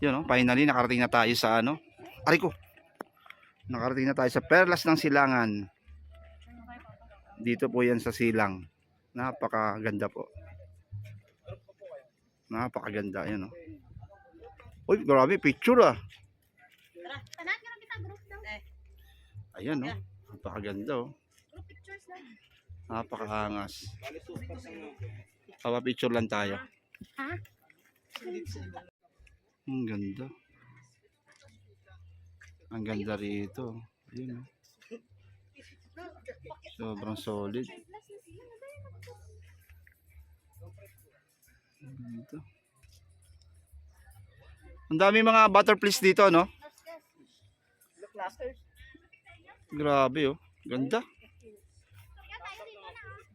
Yun, oh, finally, nakarating na tayo sa ano. Aray ko. Nakarating na tayo sa Perlas ng Silangan. Dito po yan sa Silang. Napakaganda po. Napakaganda. Yan, oh. Uy, grabe, picture ah. Ayan, oh. Napakaganda, oh. Napakaangas. Papa-picture lang tayo. Ha? Ang ganda. Ang ganda rito. Ayun, oh. Sobrang solid. Ang ganda. Ang dami mga butterflies dito, no? Grabe, oh. Ganda.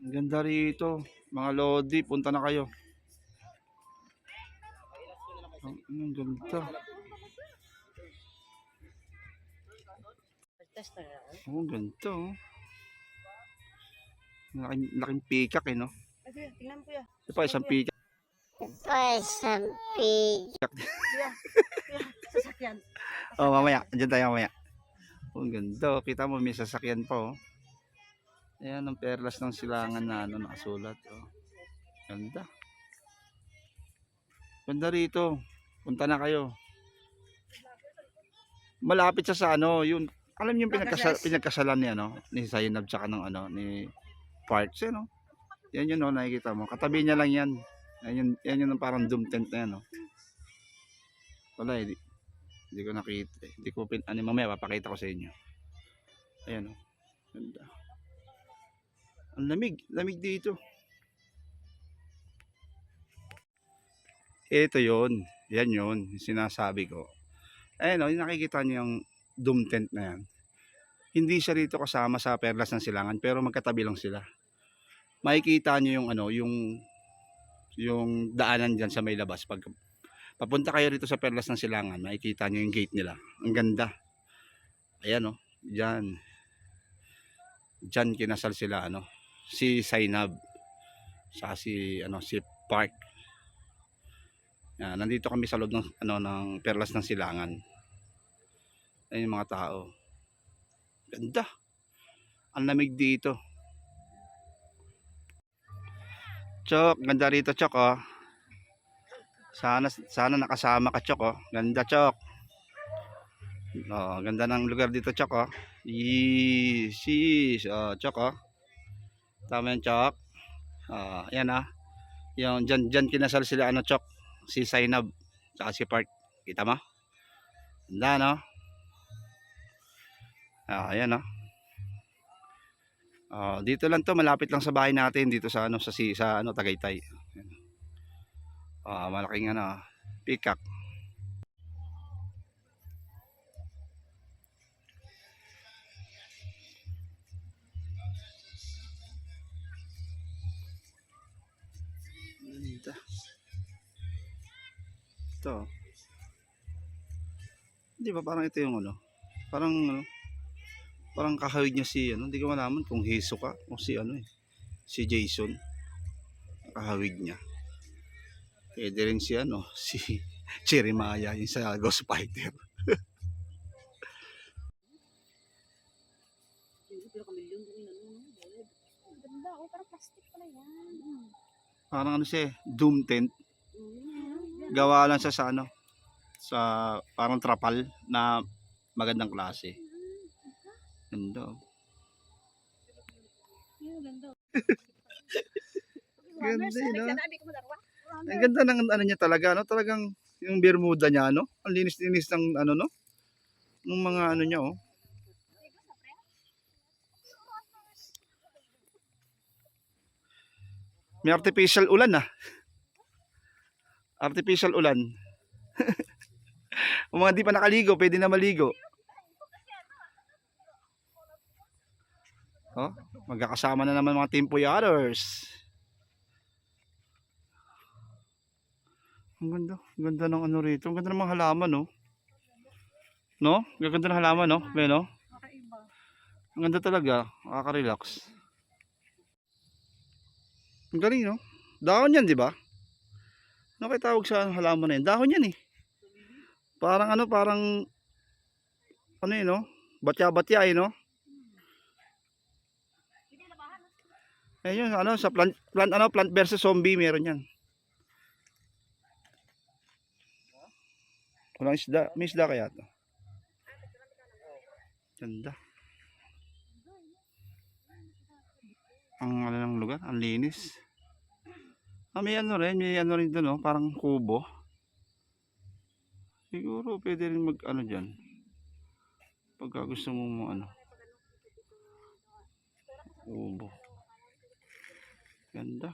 Ang ganda rito. Mga lodi, punta na kayo. Ang, ang ganda. Oh, ganda, oh. Laking, laking pikak, eh, no? Tingnan mo kuya. Ito pa, isang pikak. Sasakyan. Oh, mamaya. Andiyan tayo mamaya. Oh, ang ganda. oh. Kita mo, may sasakyan pa, oh. Ayan, ang perlas ng silangan na ano, nakasulat, oh. Ganda. Ganda rito. Punta na kayo. Malapit siya sa ano, yun. Alam niyo yung pinagkasa, pinagkasalan ni ano, ni Zainab tsaka ng ano, ni Parks, eh, no? Yan yun, no, nakikita mo. Katabi niya lang yan. Yan yun, yan yun ang parang doom tent na yan, no? Wala, eh, di, hindi ko nakita. eh. Hindi ko pin, ano, mamaya papakita ko sa inyo. Ayan, oh. Ganda. Ang lamig, lamig dito. Ito yon Yan yung sinasabi ko. Ayan o, yung nakikita niyo yung doom tent na yan. Hindi siya rito kasama sa perlas ng silangan, pero magkatabi lang sila. Makikita niyo yung ano, yung yung daanan diyan sa may labas pag papunta kayo rito sa perlas ng silangan, makikita niyo yung gate nila. Ang ganda. Ayan o, diyan. Diyan kinasal sila ano, si Zainab sa si ano si Park. Yan, nandito kami sa loob ng ano ng Perlas ng Silangan. Ayun yung mga tao. Ganda. Ang lamig dito. Chok, ganda rito, Chok, oh. Sana sana nakasama ka, Chok, oh. Ganda, Chok. Oh, ganda ng lugar dito, Chok, oh. Yeesh. Oh, Chok, oh. Tama yan, Chok. Ah, yan ah. Yung dyan, dyan kinasal sila ano, Chok. Si Zainab. Saka si Park. Kita mo? Ganda, no? Ah, ayan, no? Ah, dito lang to, malapit lang sa bahay natin dito sa ano sa sa ano Tagaytay. Ah, malaking ano, peacock. Ito. Di ba parang ito yung ano? Parang ano? Parang kahawig niya si ano, hindi ko malaman kung Heso ka o si ano eh. Si Jason. Kahawig niya. Pwede rin si ano, si Jeremiah yung sa Ghost Fighter. Oh. Parang ano siya, eh, doom tent. Gawa lang siya sa ano, sa parang trapal na magandang klase. Ganda. oh. Ganda. Ah. Ko madarwa. Ang ganda ng ano niya talaga, no? Talagang yung bermuda niya, no? Ang linis-linis ng ano, no? Ng mga ano niya, oh. May artificial ulan, ah. Artificial ulan. Kung mga di pa nakaligo, pwede na maligo. Oh, magkakasama na naman mga Team Puyatters. Ang ganda. Ang ganda ng ano rito. Ang ganda ng mga halaman, no? No? Ang ganda ng halaman, no? May, no? Ang ganda talaga. Nakaka-relax. Ang galing, no? Dahon yan, di ba? Ano kayo tawag sa halaman na yan? Dahon yan, eh. Parang ano, parang ano yun, no? Batya-batya, eh, no? Ayun, ano, sa plant, plant, ano, plant versus zombie, meron yan. Walang isda. May isda kaya to? Ganda. Ang ano ng lugar, ang linis. Ah, may ano rin, may ano rin doon, oh, parang kubo. Siguro pwede rin mag ano diyan. Pagka gusto mo mo ano. Kubo. Ganda.